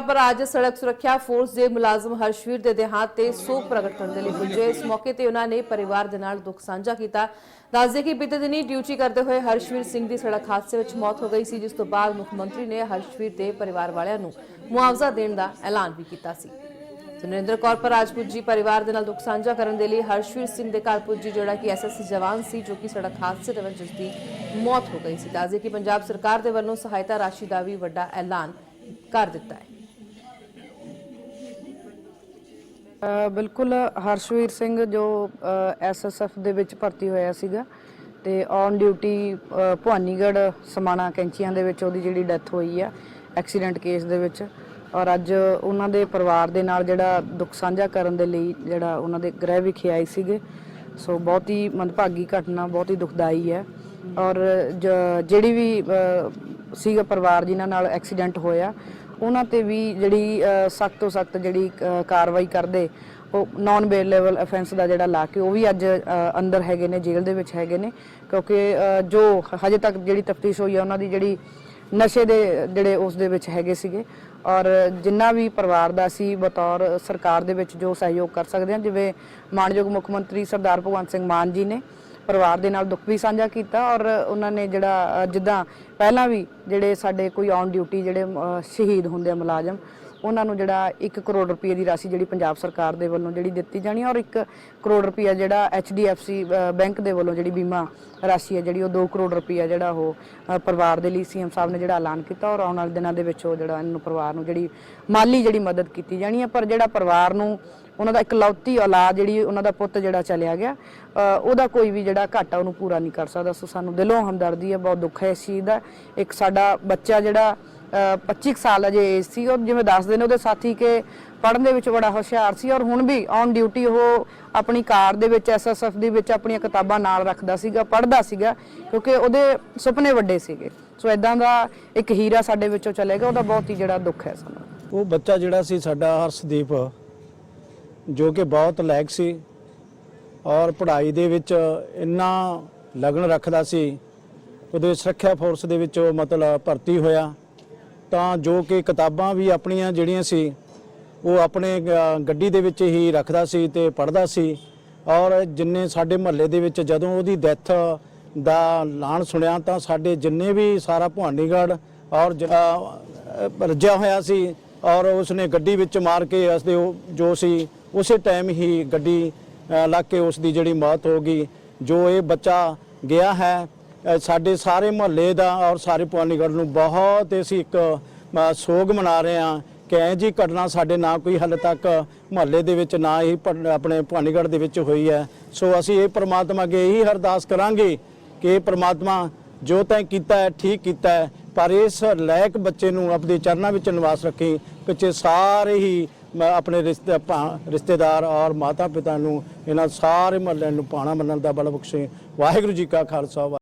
ਤੌਰ ਪਰ ਅੱਜ ਸੜਕ ਸੁਰੱਖਿਆ ਫੋਰਸ ਦੇ ਮੁਲਾਜ਼ਮ ਹਰਸ਼ਵੀਰ ਦੇ ਦੇਹਾਂਤ ਤੇ ਸੋਗ ਪ੍ਰਗਟ ਕਰਨ ਦੇ ਲਈ ਪੁੱਜੇ। ਇਸ ਮੌਕੇ ਤੇ ਉਹਨਾਂ ਨੇ ਪਰਿਵਾਰ ਦੇ ਨਾਲ ਦੁੱਖ ਸਾਂਝਾ ਕੀਤਾ। ਦੱਸਦੇ ਕਿ ਬੀਤੇ ਦਿਨੀ ਡਿਊਟੀ ਕਰਦੇ ਹੋਏ ਹਰਸ਼ਵੀਰ ਸਿੰਘ ਦੀ ਸੜਕ ਹਾਦਸੇ ਵਿੱਚ ਮੌਤ ਹੋ ਗਈ ਸੀ, ਜਿਸ ਤੋਂ ਬਾਅਦ ਮੁੱਖ ਮੰਤਰੀ ਨੇ ਹਰਸ਼ਵੀਰ ਦੇ ਪਰਿਵਾਰ ਵਾਲਿਆਂ ਨੂੰ ਮੁਆਵਜ਼ਾ ਦੇਣ ਦਾ ਐਲਾਨ ਵੀ ਕੀਤਾ ਸੀ। ਸੁਨਰਿੰਦਰ ਕੌਰ ਪਰ ਅੱਜ ਪੁੱਜੀ ਪਰਿਵਾਰ ਦੇ ਨਾਲ ਦੁੱਖ ਸਾਂਝਾ ਕਰਨ ਦੇ ਲਈ ਹਰਸ਼ਵੀਰ ਸਿੰਘ ਦੇ ਘਰ ਪੁੱਜੀ, ਜਿਹੜਾ ਕਿ ਐਸਐਸਸੀ ਜਵਾਨ ਸੀ, ਜੋ ਕਿ ਸੜਕ ਹਾਦਸੇ ਦੇ ਵਿੱਚ ਜਿਸ ਦੀ ਮੌਤ ਹੋ ਗਈ ਸੀ। ਦੱਸਦੇ ਕਿ ਪੰਜਾਬ ਸਰਕਾਰ ਦੇ ਵੱਲੋਂ ਸਹਾਇਤਾ ਰਾਸ਼ੀ ਦਾ ਵੀ ਵੱਡਾ ਐਲਾਨ ਕਰ ਦਿੱਤਾ ਹੈ। ਬਿਲਕੁਲ ਹਰਸ਼ਵੀਰ ਸਿੰਘ ਜੋ ਐਸਐਸਐਫ ਦੇ ਵਿੱਚ ਭਰਤੀ ਹੋਇਆ ਸੀਗਾ ਤੇ ਔਨ ਡਿਊਟੀ ਭਵਾਨੀਗੜ੍ਹ ਸਮਾਣਾ ਕੈਂਚੀਆਂ ਦੇ ਵਿੱਚ ਉਹਦੀ ਜਿਹੜੀ ਡੈਥ ਹੋਈ ਆ ਐਕਸੀਡੈਂਟ ਕੇਸ ਦੇ ਵਿੱਚ ਔਰ ਅੱਜ ਉਹਨਾਂ ਦੇ ਪਰਿਵਾਰ ਦੇ ਨਾਲ ਜਿਹੜਾ ਦੁੱਖ ਸਾਂਝਾ ਕਰਨ ਦੇ ਲਈ ਜਿਹੜਾ ਉਹਨਾਂ ਦੇ ਗ੍ਰਹਿ ਵਿਖੇ ਆਏ ਸੀਗੇ। ਸੋ ਬਹੁਤ ਹੀ ਮੰਦਭਾਗੀ ਘਟਨਾ, ਬਹੁਤ ਹੀ ਦੁਖਦਾਈ ਹੈ ਔਰ ਜ- ਜਿਹੜੀ ਵੀ ਸੀਗਾ ਪਰਿਵਾਰ ਜਿਨ੍ਹਾਂ ਨਾਲ ਐਕਸੀਡੈਂਟ ਹੋਇਆ ਉਹਨਾਂ ਤੇ ਵੀ ਜਿਹੜੀ ਸਖਤ ਤੋਂ ਸਖਤ ਜਿਹੜੀ ਕਾਰਵਾਈ ਕਰਦੇ, ਉਹ ਨਾਨ ਬੇਲੇਬਲ ਅਫੈਂਸ ਦਾ ਜਿਹੜਾ ਲਾ ਕੇ ਉਹ ਵੀ ਅੱਜ ਅੰਦਰ ਹੈਗੇ ਨੇ, ਜੇਲ੍ਹ ਦੇ ਵਿੱਚ ਹੈਗੇ ਨੇ, ਕਿਉਂਕਿ ਜੋ ਹਜੇ ਤੱਕ ਜਿਹੜੀ ਤਫਤੀਸ਼ ਹੋਈ ਹੈ ਉਹਨਾਂ ਦੀ ਜਿਹੜੀ ਨਸ਼ੇ ਦੇ ਜਿਹੜੇ ਉਸ ਦੇ ਵਿੱਚ ਹੈਗੇ ਸੀਗੇ, ਔਰ ਜਿੰਨਾ ਵੀ ਪਰਿਵਾਰ ਦਾ ਸੀ, ਬਤੌਰ ਸਰਕਾਰ ਦੇ ਵਿੱਚ ਜੋ ਸਹਿਯੋਗ ਕਰ ਸਕਦੇ ਹਾਂ ਜਿਵੇਂ ਮਾਨਯੋਗ ਮੁੱਖ ਮੰਤਰੀ ਸਰਦਾਰ ਭਗਵੰਤ ਸਿੰਘ ਮਾਨ ਜੀ ਨੇ ਪਰਿਵਾਰ ਦੇ ਨਾਲ ਦੁੱਖ ਵੀ ਸਾਂਝਾ ਕੀਤਾ, ਔਰ ਉਹਨਾਂ ਨੇ ਜਿਹੜਾ ਜਿੱਦਾਂ ਪਹਿਲਾਂ ਵੀ ਜਿਹੜੇ ਸਾਡੇ ਕੋਈ ਔਨ ਡਿਊਟੀ ਜਿਹੜੇ ਸ਼ਹੀਦ ਹੁੰਦੇ ਆ ਮੁਲਾਜ਼ਮ ਉਹਨਾਂ ਨੂੰ ਜਿਹੜਾ 1 ਕਰੋੜ ਰੁਪਏ ਦੀ ਰਾਸ਼ੀ ਜਿਹੜੀ ਪੰਜਾਬ ਸਰਕਾਰ ਦੇ ਵੱਲੋਂ ਜਿਹੜੀ ਦਿੱਤੀ ਜਾਣੀ ਔਰ 1 ਕਰੋੜ ਰੁਪਏ ਜਿਹੜਾ HDFC ਅ, ਬੈਂਕ ਦੇ ਵੱਲੋਂ ਜਿਹੜੀ ਬੀਮਾ ਰਾਸ਼ੀ ਹੈ ਜਿਹੜੀ ਉਹ 2 ਕਰੋੜ ਰੁਪਏ ਜਿਹੜਾ ਉਹ ਪਰਿਵਾਰ ਦੇ ਲਈ ਸੀਐਮ ਸਾਹਿਬ ਨੇ ਜਿਹੜਾ ਐਲਾਨ ਕੀਤਾ ਔਰ ਆਉਣ ਵਾਲੇ ਦਿਨਾਂ ਦੇ ਵਿੱਚ ਉਹ ਜਿਹੜਾ ਇਹਨੂੰ ਪਰਿਵਾਰ ਨੂੰ ਜਿਹੜੀ ਮਾਲੀ ਜਿਹੜੀ ਮਦਦ ਕੀਤੀ ਜਾਣੀ ਹੈ ਪਰ ਜਿਹੜਾ ਪਰਿਵਾਰ ਨੂੰ ਉਹਨਾਂ ਦਾ ਇਕਲੌਤੀ ਔਲਾਦ ਜਿਹੜੀ ਉਹਨਾਂ ਦਾ ਪੁੱਤ ਜਿਹੜਾ ਚਲਿਆ ਗਿਆ ਉਹਦਾ ਕੋਈ ਵੀ ਜਿਹੜਾ ਘਾਟਾ ਉਹਨੂੰ ਪੂਰਾ ਨਹੀਂ ਕਰ ਸਕਦਾ। ਸੋ ਸਾਨੂੰ ਦਿਲੋਂ ਹਮਦਰਦੀ ਹੈ ਬਹੁਤ ਦੁੱਖ ਹੈ ਇਸ ਚੀਜ਼ ਦਾ। ਇੱਕ ਸਾਡਾ ਬੱਚਾ ਜਿਹੜਾ ਅ, 25 ਸਾਲ ਅਜੇ ਏਜ ਸੀ ਔਰ ਜਿਵੇਂ ਦੱਸਦੇ ਨੇ ਉਹਦੇ ਸਾਥੀ ਕਿ ਪੜ੍ਹਨ ਦੇ ਵਿੱਚ ਬੜਾ ਹੁਸ਼ਿਆਰ ਸੀ ਔਰ ਹੁਣ ਵੀ ਔਨ ਡਿਊਟੀ ਉਹ ਆਪਣੀ ਕਾਰ ਦੇ ਵਿੱਚ ਐਸਐਸਐਫ ਦੇ ਵਿੱਚ ਆਪਣੀਆਂ ਕਿਤਾਬਾਂ ਨਾਲ ਰੱਖਦਾ ਸੀਗਾ ਪੜ੍ਹਦਾ ਸੀਗਾ ਕਿਉਂਕਿ ਉਹਦੇ ਸੁਪਨੇ ਵੱਡੇ ਸੀਗੇ। ਸੋ ਇਦਾਂ ਦਾ ਇੱਕ ਹੀਰਾ ਸਾਡੇ ਵਿੱਚੋਂ ਚਲੇ ਗਿਆ ਉਹਦਾ ਬਹੁਤ ਹੀ ਜਿਹੜਾ ਦੁੱਖ ਹੈ ਸਾਨੂੰ। ਉਹ ਬੱਚਾ ਜਿਹੜਾ ਸੀ ਸਾਡਾ ਹਰਸ਼ਦੀਪ ਜੋ ਕਿ ਬਹੁਤ ਲਾਇਕ ਸੀ ਔਰ ਪੜ੍ਹਾਈ ਦੇ ਵਿੱਚ ਇੰਨਾ ਲਗਨ ਰੱਖਦਾ ਸੀ ਉਹਦੇ ਸੁਰੱਖਿਆ ਫੋਰਸ ਦੇ ਵਿੱਚ ਉਹ ਮਤਲਬ ਭਰਤੀ ਹੋਇਆ। ਤਾਂ ਜੋ ਕਿ ਕਿਤਾਬਾਂ ਵੀ ਆਪਣੀਆਂ ਜਿਹੜੀਆਂ ਸੀ, ਉਹ ਆਪਣੇ ਗੱਡੀ ਦੇ ਵਿੱਚ ਹੀ ਰੱਖਦਾ ਸੀ ਤੇ ਪੜ੍ਹਦਾ ਸੀ। ਔਰ ਜਿੰਨੇ ਸਾਡੇ ਮਹੱਲੇ ਦੇ ਵਿੱਚ ਜਦੋਂ ਉਹਦੀ ਡੈਥ ਦਾ ਲਾਣ ਸੁਣਿਆ, ਤਾਂ ਸਾਡੇ ਜਿੰਨੇ ਵੀ ਸਾਰਾ ਭਵਾਨੀਗੜ੍ਹ ਔਰ ਰੱਜਿਆ ਹੋਇਆ ਸੀ ਔਰ ਉਸਨੇ ਗੱਡੀ ਵਿੱਚ ਮਾਰ ਕੇ ਉਸਦੇ ਉਹ ਜੋ ਸੀ, ਉਸੇ ਟਾਈਮ ਹੀ ਗੱਡੀ ਲੱਗ ਕੇ ਉਸ ਦੀ ਜਿਹੜੀ ਮੌਤ ਹੋ ਗਈ। ਜੋ ਇਹ ਬੱਚਾ ਗਿਆ ਹੈ ਸਾਡੇ ਸਾਰੇ ਮੁਹੱਲੇ ਦਾ ਔਰ ਸਾਰੇ ਭਵਾਨੀਗੜ੍ਹ ਨੂੰ ਬਹੁਤ ਅਸੀਂ ਇੱਕ ਸੋਗ ਮਨਾ ਰਹੇ ਹਾਂ ਕਿ ਇਹ ਜੀ ਘਟਨਾ ਸਾਡੇ ਨਾ ਕੋਈ ਹਾਲੇ ਤੱਕ ਮੁਹੱਲੇ ਦੇ ਵਿੱਚ ਨਾ ਹੀ ਪ- ਆਪਣੇ ਭਵਾਨੀਗੜ੍ਹ ਦੇ ਵਿੱਚ ਹੋਈ ਹੈ। ਸੋ ਅਸੀਂ ਇਹ ਪ੍ਰਮਾਤਮਾ ਅੱਗੇ ਇਹੀ ਅਰਦਾਸ ਕਰਾਂਗੇ ਕਿ ਇਹ ਪ੍ਰਮਾਤਮਾ ਜੋ ਤੈਂ ਕੀਤਾ ਹੈ, ਠੀਕ ਕੀਤਾ ਹੈ, ਪਰ ਇਸ ਲਾਇਕ ਬੱਚੇ ਨੂੰ ਆਪਣੇ ਚਰਨਾਂ ਵਿੱਚ ਨਿਵਾਸ ਰੱਖੀ ਪਿੱਛੇ ਸਾਰੇ ਹੀ ਮੈਂ ਆਪਣੇ ਰਿਸ਼ਤੇ ਭਾ- ਰਿਸ਼ਤੇਦਾਰ ਔਰ ਮਾਤਾ ਪਿਤਾ ਨੂੰ ਇਹਨਾਂ ਸਾਰੇ ਮਹੱਲਿਆਂ ਨੂੰ ਪਾਣਾ ਮੰਨਣ ਦਾ ਬਲ ਬਖਸ਼ੇ। ਵਾਹਿਗੁਰੂ ਜੀ ਕਾ ਖਾਲਸਾ ਵਾ-